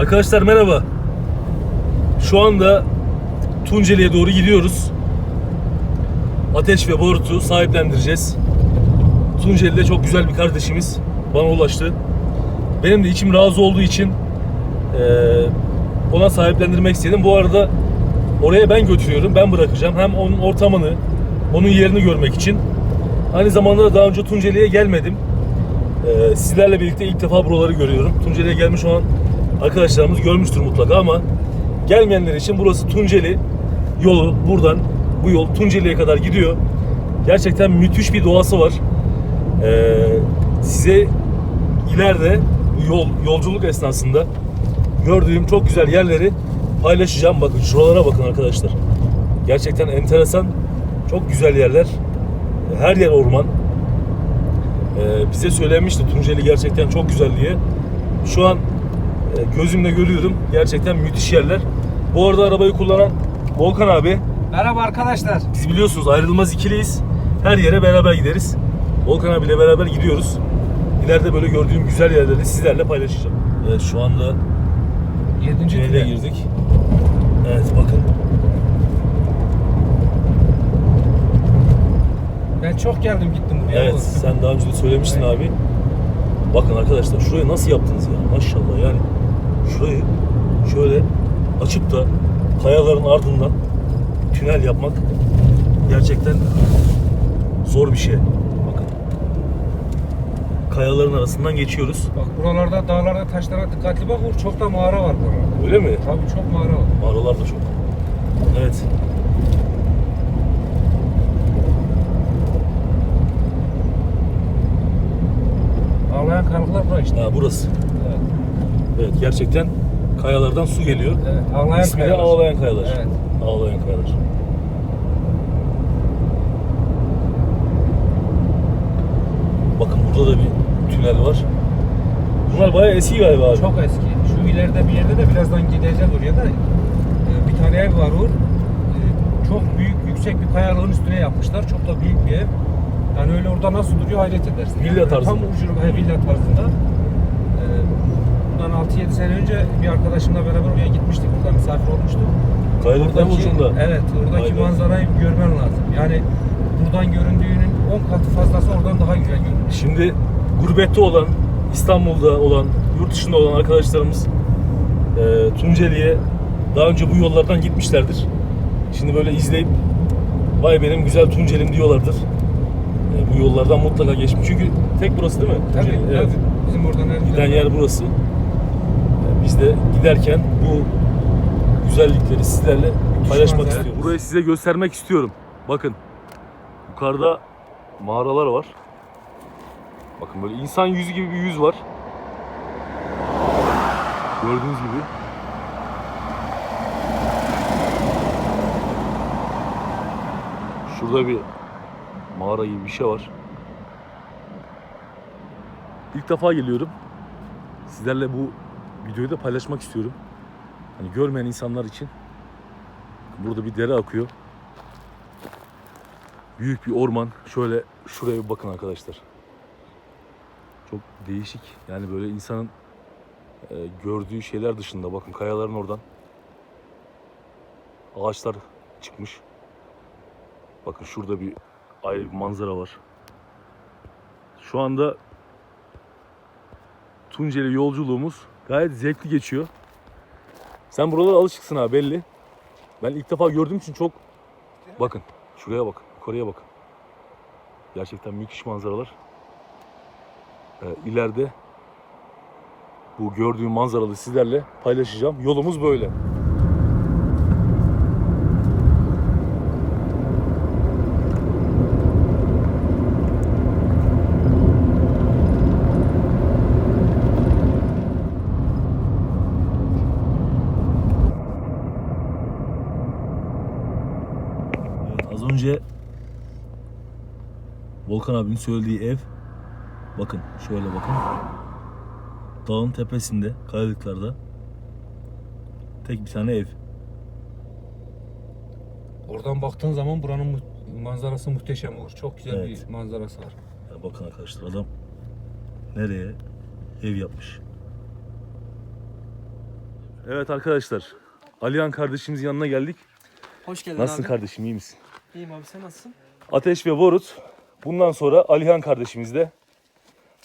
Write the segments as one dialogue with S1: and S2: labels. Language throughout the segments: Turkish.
S1: Arkadaşlar merhaba. Şu anda Tunceli'ye doğru gidiyoruz. Ateş ve Barut'u sahiplendireceğiz. Tunceli'de çok güzel bir kardeşimiz bana ulaştı. Benim de içim razı olduğu için eee, ona sahiplendirmek istedim. Bu arada oraya ben götürüyorum, ben bırakacağım. Hem onun ortamını, onun yerini görmek için. Aynı zamanda da daha önce Tunceli'ye gelmedim. Ee, sizlerle birlikte ilk defa buraları görüyorum. Tunceli'ye gelmiş olan arkadaşlarımız görmüştür mutlaka ama gelmeyenler için burası Tunceli yolu. Buradan bu yol Tunceli'ye kadar gidiyor. Gerçekten müthiş bir doğası var. Ee, size ileride bu yol yolculuk esnasında gördüğüm çok güzel yerleri paylaşacağım. Bakın şuralara bakın arkadaşlar. Gerçekten enteresan, çok güzel yerler. Her yer orman. Ee, bize söylenmişti Tunceli gerçekten çok güzel diye. Şu an gözümle görüyorum. Gerçekten müthiş yerler. Bu arada arabayı kullanan Volkan abi.
S2: Merhaba arkadaşlar.
S1: Biz biliyorsunuz ayrılmaz ikiliyiz. Her yere beraber gideriz. Volkan abiyle beraber gidiyoruz. İleride böyle gördüğüm güzel yerleri sizlerle paylaşacağım. Evet şu anda
S2: 7.
S1: tünele
S2: tünel.
S1: girdik. Evet bakın.
S2: Ben çok geldim gittim buraya.
S1: Evet sen daha önce de söylemiştin abi. Bakın arkadaşlar şurayı nasıl yaptınız ya maşallah yani. Şurayı şöyle açıp da kayaların ardından tünel yapmak gerçekten zor bir şey. Bakın. Kayaların arasından geçiyoruz.
S2: Bak buralarda dağlarda taşlara dikkatli bak Uğur. Çok da mağara var buralarda.
S1: Öyle mi?
S2: Tabii çok mağara var.
S1: Mağaralar da çok. Evet.
S2: Ağlayan kayalıklar var işte.
S1: Ha, burası.
S2: Evet.
S1: Gerçekten kayalardan su geliyor.
S2: evet. Ağlayan
S1: İsmi de
S2: kayalar.
S1: Ağlayan Kayalar.
S2: Evet.
S1: Ağlayan Kayalar. Bakın burada da bir tünel var. Bunlar bayağı eski galiba abi.
S2: Çok eski. Şu ileride bir yerde de birazdan gideceğiz oraya da. Ee, Bir tane ev var Uğur. Ee, Çok büyük, yüksek bir kayalığın üstüne yapmışlar. Çok da büyük bir ev. Yani öyle orada nasıl duruyor hayret edersin.
S1: Villa
S2: Yani
S1: tarzında.
S2: Tam ucunu, he, villa tarzında. Bundan 6-7 sene önce bir arkadaşımla beraber oraya gitmiştik. Burada misafir olmuştuk.
S1: Kayalıkların ucunda.
S2: Evet, oradaki
S1: be.
S2: manzarayı görmen lazım. Yani buradan göründüğünün 10 katı fazlası oradan daha güzel görünüyor.
S1: Şimdi gurbette olan, İstanbul'da olan, yurt dışında olan arkadaşlarımız e, Tunceli'ye daha önce bu yollardan gitmişlerdir. Şimdi böyle izleyip vay benim güzel Tuncelim diyorlardır. E, bu yollardan mutlaka geçmiş. Çünkü tek burası değil mi?
S2: Tabii,
S1: Tunceli, evet.
S2: tabii. Bizim oradan her
S1: Giden yer burası. Biz de giderken bu güzellikleri sizlerle paylaşmak istiyorum. Burayı size göstermek istiyorum. Bakın. Yukarıda mağaralar var. Bakın böyle insan yüzü gibi bir yüz var. Gördüğünüz gibi. Şurada bir mağara gibi bir şey var. İlk defa geliyorum. Sizlerle bu videoyu da paylaşmak istiyorum. Hani görmeyen insanlar için. Burada bir dere akıyor. Büyük bir orman. Şöyle şuraya bir bakın arkadaşlar. Çok değişik. Yani böyle insanın e, gördüğü şeyler dışında bakın kayaların oradan ağaçlar çıkmış. Bakın şurada bir ayrı bir manzara var. Şu anda Tunceli yolculuğumuz gayet zevkli geçiyor. Sen buralara alışıksın ha belli. Ben ilk defa gördüğüm için çok... Bakın şuraya bak, yukarıya bak. Gerçekten müthiş manzaralar. Ee, ileride bu gördüğüm manzaralı sizlerle paylaşacağım. Yolumuz böyle. Evet, az önce Volkan abinin söylediği ev bakın şöyle bakın dağın tepesinde kayalıklarda tek bir tane ev.
S2: Oradan baktığın zaman buranın mu- manzarası muhteşem olur. Çok güzel
S1: Evet.
S2: bir manzarası var.
S1: Ya bakın arkadaşlar adam nereye ev yapmış. Evet arkadaşlar. Alihan kardeşimizin yanına geldik.
S3: Hoş geldin
S1: Nasılsın
S3: abi.
S1: kardeşim iyi misin?
S3: İyiyim abi sen nasılsın?
S1: Ateş ve Borut. Bundan sonra Alihan kardeşimiz de.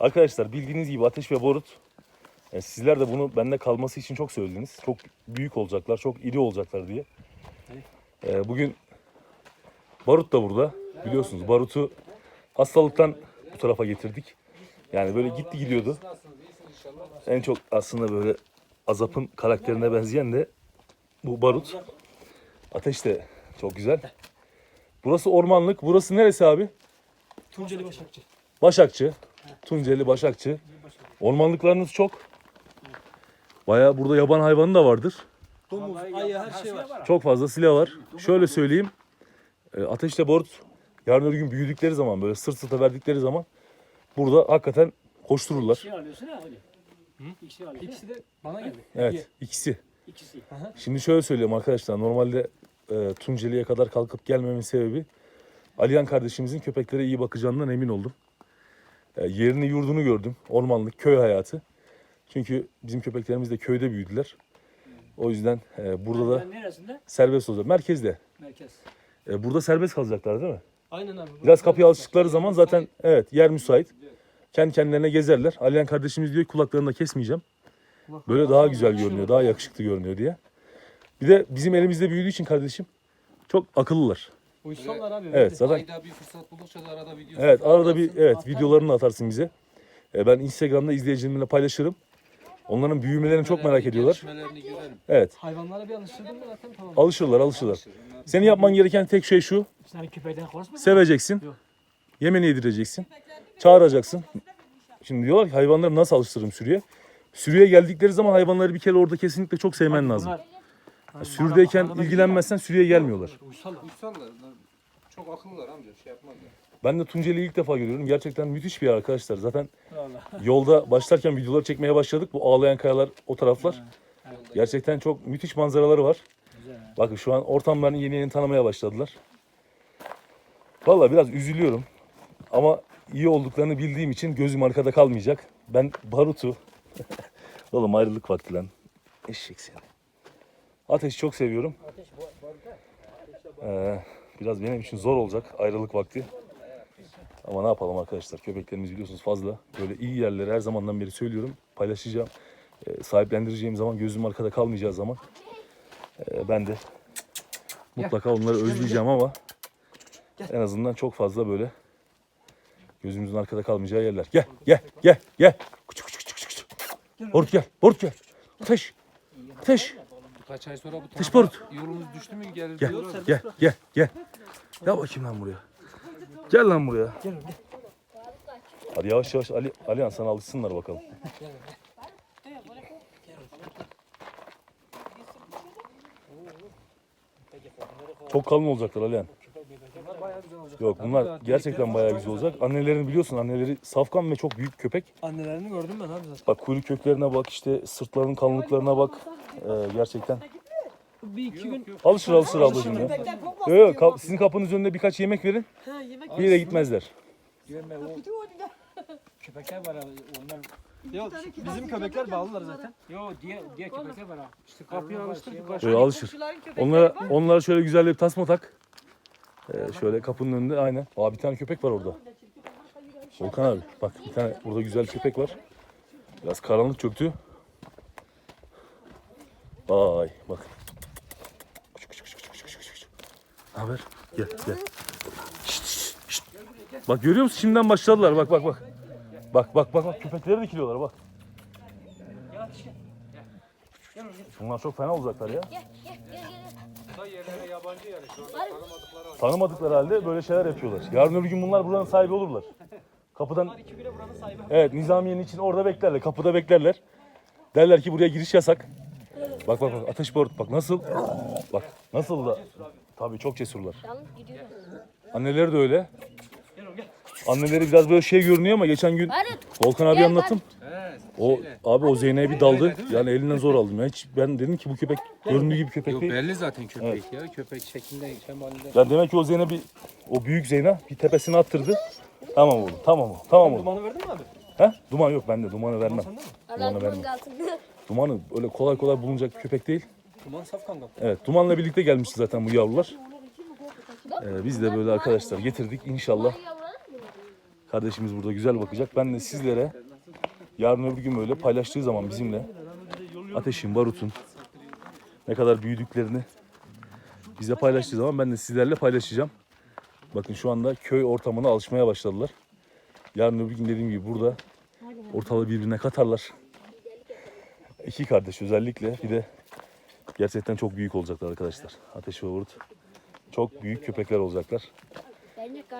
S1: Arkadaşlar bildiğiniz gibi Ateş ve Borut. e, sizler de bunu bende kalması için çok söylediniz. Çok büyük olacaklar, çok iri olacaklar diye. E, bugün Barut da burada. Biliyorsunuz Barut'u hastalıktan bu tarafa getirdik. Yani böyle gitti gidiyordu. En çok aslında böyle Azap'ın karakterine benzeyen de bu Barut. Ateş de çok güzel. Burası ormanlık. Burası neresi abi?
S3: Tunceli Başakçı.
S1: Başakçı. Tunceli Başakçı. Ormanlıklarınız çok. Bayağı burada yaban hayvanı da vardır.
S3: Domuz, ayı her şey var.
S1: Çok fazla silah var. Şöyle söyleyeyim. E, Ateşle Borut yarın öbür gün büyüdükleri zaman böyle sırt sırta verdikleri zaman burada hakikaten koştururlar.
S4: İkisi alıyorsun ha Ali. İkisi alıyorsun.
S3: İkisi de bana geldi.
S1: Evet ikisi.
S4: İkisi.
S1: Şimdi şöyle söyleyeyim arkadaşlar. Normalde e, Tunceli'ye kadar kalkıp gelmemin sebebi Aliyan kardeşimizin köpeklere iyi bakacağından emin oldum. E, yerini yurdunu gördüm. Ormanlık, köy hayatı. Çünkü bizim köpeklerimiz de köyde büyüdüler. O yüzden e, burada da
S4: Yani neresinde?
S1: serbest olacak. Merkezde.
S4: Merkez.
S1: E, burada serbest kalacaklar değil mi?
S3: Aynen abi.
S1: Biraz kapıya alıştıkları zaman zaten evet yer müsait. Kendi kendilerine gezerler. Aliyan kardeşimiz diyor ki kulaklarını da kesmeyeceğim. Böyle daha güzel görünüyor, daha yakışıklı görünüyor diye. Bir de bizim elimizde büyüdüğü için kardeşim çok akıllılar.
S3: Uysallar abi.
S1: Evet zaten
S2: Ayda bir fırsat buldukça da arada video
S1: evet arada bir evet videolarını atarsın bize. E, ben Instagram'da izleyicilerimle paylaşırım. Onların büyümelerini çok merak ediyorlar. Evet.
S3: Hayvanlara bir alıştırdın mı zaten tamam.
S1: Alışırlar, alışırlar. Senin yapman gereken tek şey şu.
S4: Sen köpekten korkma.
S1: Seveceksin.
S3: Yok.
S1: Yemeni yedireceksin. Çağıracaksın. Şimdi diyorlar ki hayvanları nasıl alıştırırım sürüye? Sürüye geldikleri zaman hayvanları bir kere orada kesinlikle çok sevmen lazım.
S4: Bunlar
S1: Ya Sürüdeyken ilgilenmezsen sürüye gelmiyorlar.
S3: Uysallar.
S2: Uysallar. Çok akıllılar amca şey yapmazlar.
S1: Ben de Tunceli'yi ilk defa görüyorum. Gerçekten müthiş bir yer arkadaşlar. Zaten yolda başlarken videoları çekmeye başladık. Bu ağlayan kayalar o taraflar. Gerçekten çok müthiş manzaraları var. Bakın şu an ortamlarını yeni yeni tanımaya başladılar. Vallahi biraz üzülüyorum. Ama iyi olduklarını bildiğim için gözüm arkada kalmayacak. Ben Barut'u... Oğlum ayrılık vakti lan. Eşek seni. Ateşi çok seviyorum. Ee, biraz benim için zor olacak ayrılık vakti. Ama ne yapalım arkadaşlar köpeklerimiz biliyorsunuz fazla. Böyle iyi yerleri her zamandan beri söylüyorum. Paylaşacağım. Ee, sahiplendireceğim zaman gözüm arkada kalmayacağı zaman ee, ben de mutlaka onları özleyeceğim ama en azından çok fazla böyle gözümüzün arkada kalmayacağı yerler. Gel gel gel gel. Küçük küçük küçük küçük. Borut gel. Borut gel. Ateş. Ateş.
S2: Birkaç ay sonra bu tarafa yolumuz düştü mü gelir
S1: Gel
S2: diyorlar.
S1: gel gel gel. Gel bakayım lan buraya. Gel lan buraya. Hadi yavaş yavaş Ali Alihan sana alışsınlar bakalım. Çok kalın olacaklar Alihan. Yok bunlar gerçekten bayağı güzel olacak. Annelerini biliyorsun anneleri safkan ve çok büyük köpek.
S3: Annelerini gördüm ben abi zaten.
S1: Bak kuyruk köklerine bak işte sırtlarının kalınlıklarına bak. Ee, gerçekten.
S3: Bir iki gün
S1: Alışır alışır ablacığım ya. Yok yok kap- sizin kapınız önünde birkaç yemek verin. Bir yere gitmezler.
S4: Köpekler var abi. Onlar
S3: Yok bizim köpekler bağlılar zaten.
S4: Yo diğer diğer köpekler var abi.
S3: İşte kapıyı alıştır birkaç
S1: Böyle alışır. Onlara, onlara şöyle güzel bir tasma tak. Ee, şöyle kapının önünde aynen. Aa bir tane köpek var orada. Volkan abi bak bir tane burada güzel köpek var. Biraz karanlık çöktü. Vay bak. Küçük küçük küçük küçük küçük küçük. Ne haber? Gel gel. Şşt, şşt, şşt. Bak görüyor musun? Şimdiden başladılar. Bak bak bak. Bak bak bak bak köpekleri dikiliyorlar bak. Bunlar çok fena olacaklar ya. Tanımadıkları halde böyle şeyler yapıyorlar. Yarın öbür gün bunlar buranın sahibi olurlar. Kapıdan Evet Nizamiye'nin için orada beklerler. Kapıda beklerler. Derler ki buraya giriş yasak. Bak bak bak ateş barut bak nasıl? Bak nasıl da. Tabii çok cesurlar. Anneleri de öyle. Anneleri biraz böyle şey görünüyor ama geçen gün Volkan abi anlattım.
S2: Evet.
S1: O abi o Zeynep'e bir daldı. Yani elinden zor aldım ya. Hiç ben dedim ki bu köpek göründüğü gibi köpek
S2: Yok
S1: değil.
S2: belli zaten köpek ya. Köpek şeklinde şemalinde.
S1: Yani demek ki o Zeynep'i o büyük Zeyna bir tepesine attırdı. Tamam oğlum tamam oğlum tamam oğlum.
S3: Dumanı verdin mi abi?
S1: He? Duman yok bende. Dumanı vermem.
S3: Sende mi?
S1: Dumanı vermem.
S5: Altında.
S1: Dumanı öyle kolay kolay bulunacak bir köpek değil.
S3: Duman saf kangal.
S1: Evet, Duman'la birlikte gelmişti zaten bu yavrular. Ee, biz de böyle arkadaşlar getirdik. İnşallah kardeşimiz burada güzel bakacak. Ben de sizlere yarın öbür gün böyle paylaştığı zaman bizimle ateşin, barutun ne kadar büyüdüklerini bize paylaştığı zaman ben de sizlerle paylaşacağım. Bakın şu anda köy ortamına alışmaya başladılar. Yarın öbür gün dediğim gibi burada ortalığı birbirine katarlar. İki kardeş özellikle bir de Gerçekten çok büyük olacaklar arkadaşlar. Ateş ve Barut. Çok büyük köpekler olacaklar.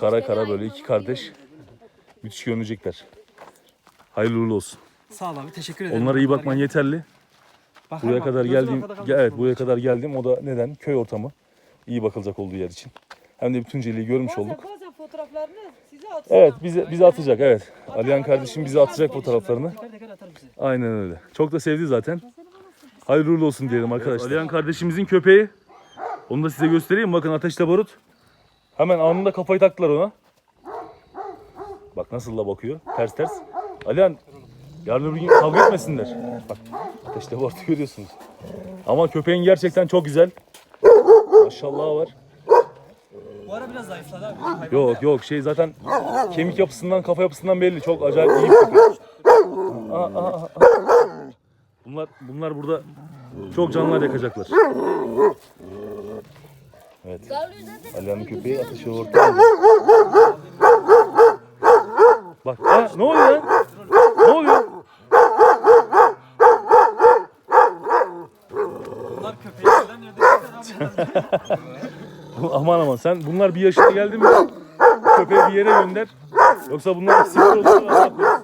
S1: Kara kara böyle iki kardeş. Müthiş görünecekler. Hayırlı uğurlu olsun.
S3: Sağ ol abi teşekkür ederim.
S1: Onlara iyi bakman yeterli.
S3: Bak,
S1: Buraya
S3: bak,
S1: kadar
S3: gözün
S1: geldiğim,
S3: arkada
S1: evet buraya kadar geldim. O da neden? Köy ortamı. İyi bakılacak olduğu yer için. Hem de bir Tunceli'yi görmüş
S6: Bazen,
S1: olduk.
S6: bazen fotoğraflarını size atsın.
S1: Evet bize bize atacak evet. Alihan kardeşim bize atacak fotoğraflarını.
S3: Teker teker atarım size.
S1: Aynen öyle. Çok da sevdi zaten. Hayırlı uğurlu olsun diyelim arkadaşlar. Alihan kardeşimizin köpeği. Onu da size göstereyim. Bakın ateşle barut. Hemen anında kafayı taktılar ona. Bak nasıl da bakıyor. Ters ters. Alihan yarın öbür gün kavga etmesinler. Bak ateşle barut görüyorsunuz. Ama köpeğin gerçekten çok güzel. Maşallah var.
S3: Bu ara biraz zayıfladı abi. Hayvan
S1: Yok yok şey zaten kemik yapısından kafa yapısından belli. Çok acayip iyi bir köpek. Aa, aa, aa. Bunlar bunlar burada çok canlar yakacaklar. Evet. Alihan'ın köpeği ateşe orta. Bak ha, ne oluyor ya? Ne oluyor?
S3: Bunlar köpeği neden nerede abi?
S1: Aman aman sen bunlar bir yaşına geldi mi köpeği bir yere gönder. Yoksa bunlar sinir olur. Allah korusun.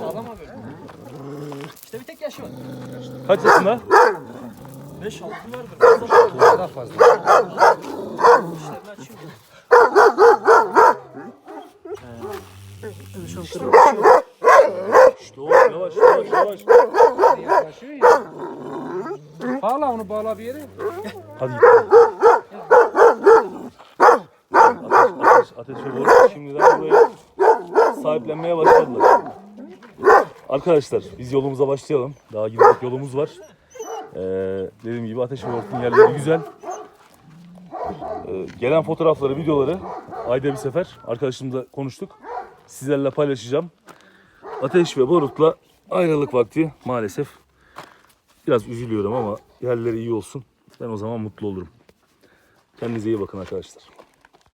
S3: Sağlam abi. İşte bir tek yaşı var.
S1: Kaç yaşında?
S3: 5 6 vardır.
S2: Daha fazla.
S3: işlerini açıyor. Ee, şu an kırmızı.
S1: Şşt, yavaş yavaş yavaş yavaş.
S2: Yaklaşıyor ya. Bağla onu bağla bir yere.
S1: Hadi git. Ateş, ateş, ateş olur. Şimdiden buraya sahiplenmeye başladılar. Arkadaşlar biz yolumuza başlayalım. Daha gidecek yolumuz var. Ee, dediğim gibi Ateş ve Hort'un yerleri güzel. Ee, gelen fotoğrafları, videoları ayda bir sefer arkadaşımla konuştuk. Sizlerle paylaşacağım. Ateş ve Barut'la ayrılık vakti maalesef biraz üzülüyorum ama yerleri iyi olsun. Ben o zaman mutlu olurum. Kendinize iyi bakın arkadaşlar.